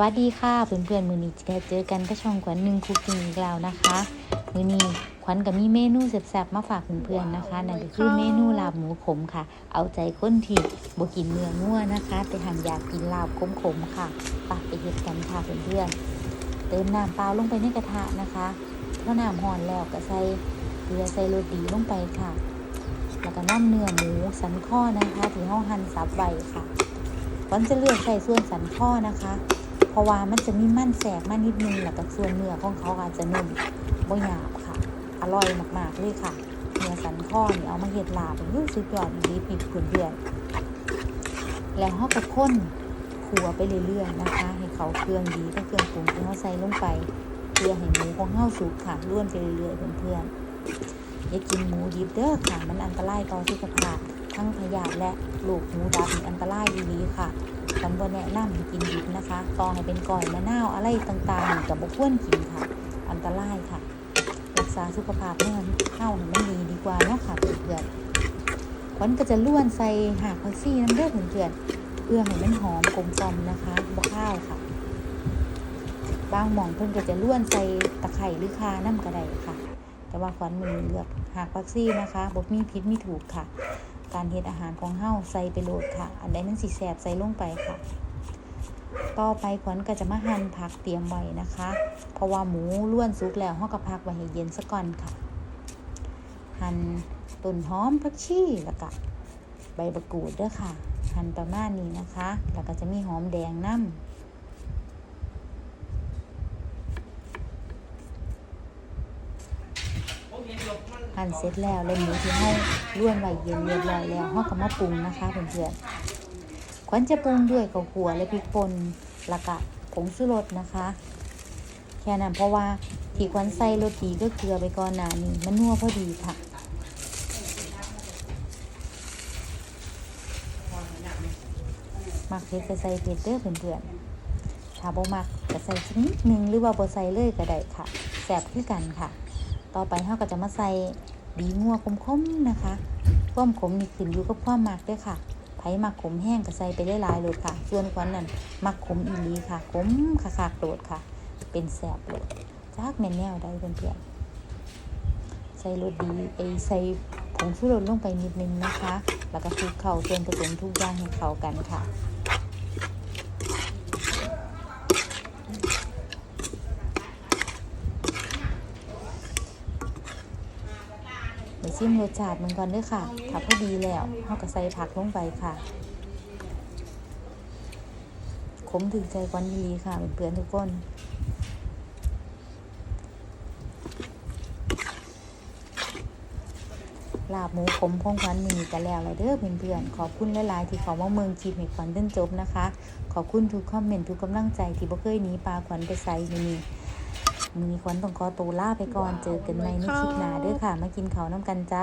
วัสดีค่ะเพื่อนๆมือนี้จะเจอกันก็ช่องขวัญหนึ่งคุกกิ้งอีกแล้วนะคะ มือนี้ขวัญกับมีเมนูแซ่บๆมาฝากเพื่อนๆนะคะนั่นก็คือเมนูลาบหมูขมค่ะ เอาใจคนที่บ่กินเนื้องัวนะคะ แต่หากอยากกินลาบขมๆค่ะไปไปเฮ็ดกันค่ะเพื่อนๆเติมน้ำเปล่าลงไปในกระทะนะคะพอน้ำห่อนแล้วก็ใส่เกลือใส่รสดีลงไปค่ะ แล้วก็น้ำเนื้อหมูสันข้อนะคะที่ห้องหั่นสับไว้ค่ะขวัญจะเลือกใส่ส่วนสันข้อนะคะ เพราะว่ามันจะมีมันแสกมานิดนึงแล้วก็ส่วนเนื้อของเขาอาจจะนุ่มบ่หยาบค่ะ อร่อยมากๆเลยค่ะเนื้อสันข้อนี่เอามาเห็ดลาบรู้สุดยอดดีปิดเพื่อนๆแล้วเขาก็ข้นขัวไปเรื่อยๆนะคะ ให้เขาเครื่องดีถ้าเครื่องปรุงที่เขาใส่ลงไปเพื่อให้หมูของเขาสุกค่ะล้วนไปเรื่อยๆเพื่อนๆอย่ากินหมูดิบเด้อค่ะ มันอันตรายต่อสุขภาพทั้งพยาธิและโรคหูดับนี่อันตรายดีๆค่ะ ฉันบ่แนะนำกินดิบนะคะต่อให้เป็นก่อยมะนาวอะไรต่างๆกับบควรกินค่ะ อันตรายค่ะ รักษาสุขภาพเนื้อเข้าให้มันดีดีกว่าเนาะค่ะเพื่อนๆขวัญก็จะล้วนใส่หากผักซี่น้ำเด้อดเพื่อนๆเพื่อให้มันหอมกลมกล่อมนะคะบ่ข้าวค่ะ บางหม่องเพิ่นก็จะล้วนใส่ตะไคร้หรือคาน้ำกระไดค่ะ แต่ว่าขวัญมือเลือกหากผักซี่นะคะบ่มีพิษมีถูกค่ะ การเฮ็ดอาหารของเฮาใส่ไปโหลดค่ะ อันใดมันสิแสบใส่ลงไปค่ะ ต่อไปขวัญก็จะมาหั่นผักเตรียมไว้นะคะ เพราะว่าหมูล้วนสุกแล้วเฮาก็พักไว้ให้เย็นซะก่อนค่ะ หั่นต้นหอมผักชีแล้วก็ใบมะกรูดเด้อค่ะ หั่นประมาณนี้นะคะ แล้วก็จะมีหอมแดงน้ำ หั่นเสร็จแล้วแล้วหมูที่ให้ล้วนไว้เย็นเรียบร้อยแล้วเราก็มาปรุงนะคะเพื่อนๆขวัญจะปรุงด้วยข้าวหัวและพริกป่นล้วก็ผงชูรสนะคะ แค่นั้นเพราะว่าที่ขวัญใส่โรสดีก็เกลือไปก่อนหน้านี้มันนัวพอดีค่ะมักเผ็ดก็ใส่เผ็ดเด้อเพื่อนๆถ้าบ่มักก็ใส่สักนิดนึงหรือว่าบ่ใส่เลยก็ได้ค่ะแซ่บคือกันค่ะ ต่อไปเราก็จะมาใส่ดีงัวคมๆนะคะ ความขมนี่ขึ้นอยู่กับความมักด้วยค่ะไผ่หมักขมแห้งก็ใส่ไปได้หลายๆเลยค่ะ ส่วนควันนั่นหมักขมอีลีค่ะขมคักๆโดดค่ะ เป็นแสบโดดจากแมนแนวได้เพื่อนๆใส่รสดีไอใส่ผงชูรสลงไปนิดนึงนะคะ แล้วก็คลุกเข้าส่วนผสมทุกอย่างให้เข้ากันค่ะ ไปชิมรสชาติมันก่อนเด้วยค่ะ ถ้าพอดีแล้วเราก็ใส่ผักลงไปค่ะ ขมถึงใจกวันยีรีค่ะเพื่อนๆทุกคนลาบหมูขมพงควันมีกันแล้วแล้วเด้อเพื่อนๆขอบคุณหลายๆที่เขามาเมืองจีบให้ขวัญจนจบนะคะ ขอบคุณทุกคอมเมนต์ทุกกำลังใจที่บ่เคยหนีปลาขวัญไปใส่มี มือมีขวัญต้องขอตัวลาไปก่อนเจอกันใหม่ในคลิปหน้าเด้อค่ะ มากินข้าวน้ำกันจ้า